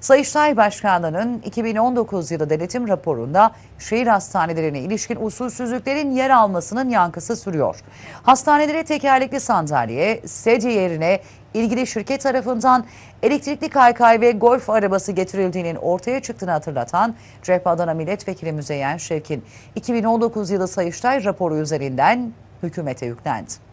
Sayıştay Başkanlığı'nın 2019 yılı denetim raporunda şehir hastanelerine ilişkin usulsüzlüklerin yer almasının yankısı sürüyor. Hastanelere tekerlekli sandalye, sedye yerine ilgili şirket tarafından elektrikli kaykay ve golf arabası getirildiğinin ortaya çıktığını hatırlatan CHP Adana Milletvekili Müzeyyen Şevkin, 2019 yılı Sayıştay raporu üzerinden hükümete yüklendi.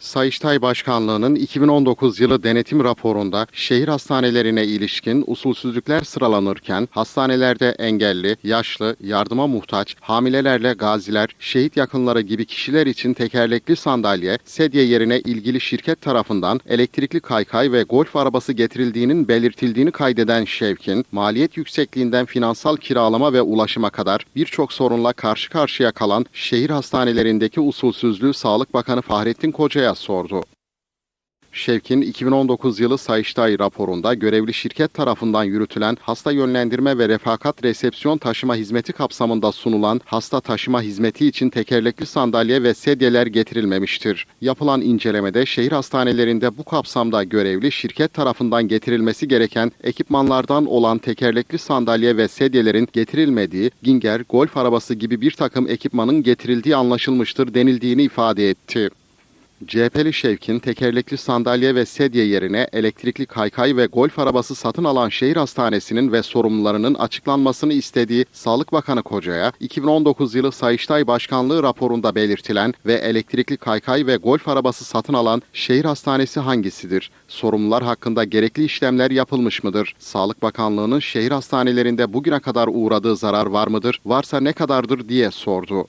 Sayıştay Başkanlığı'nın 2019 yılı denetim raporunda şehir hastanelerine ilişkin usulsüzlükler sıralanırken hastanelerde engelli, yaşlı, yardıma muhtaç, hamilelerle gaziler, şehit yakınları gibi kişiler için tekerlekli sandalye, sedye yerine ilgili şirket tarafından elektrikli kaykay ve golf arabası getirildiğinin belirtildiğini kaydeden Şevkin, maliyet yüksekliğinden finansal kiralama ve ulaşıma kadar birçok sorunla karşı karşıya kalan şehir hastanelerindeki usulsüzlüğü Sağlık Bakanı Fahrettin Koca'ya sordu. Şevkin 2019 yılı Sayıştay raporunda görevli şirket tarafından yürütülen hasta yönlendirme ve refakat resepsiyon taşıma hizmeti kapsamında sunulan hasta taşıma hizmeti için tekerlekli sandalye ve sedyeler getirilmemiştir. Yapılan incelemede şehir hastanelerinde bu kapsamda görevli şirket tarafından getirilmesi gereken ekipmanlardan olan tekerlekli sandalye ve sedyelerin getirilmediği, Ginger, golf arabası gibi bir takım ekipmanın getirildiği anlaşılmıştır denildiğini ifade etti. CHP'li Şevkin tekerlekli sandalye ve sedye yerine elektrikli kaykay ve golf arabası satın alan şehir hastanesinin ve sorumlularının açıklanmasını istediği Sağlık Bakanı Koca'ya 2019 yılı Sayıştay Başkanlığı raporunda belirtilen ve elektrikli kaykay ve golf arabası satın alan şehir hastanesi hangisidir? Sorumlular hakkında gerekli işlemler yapılmış mıdır? Sağlık Bakanlığı'nın şehir hastanelerinde bugüne kadar uğradığı zarar var mıdır? Varsa ne kadardır diye sordu.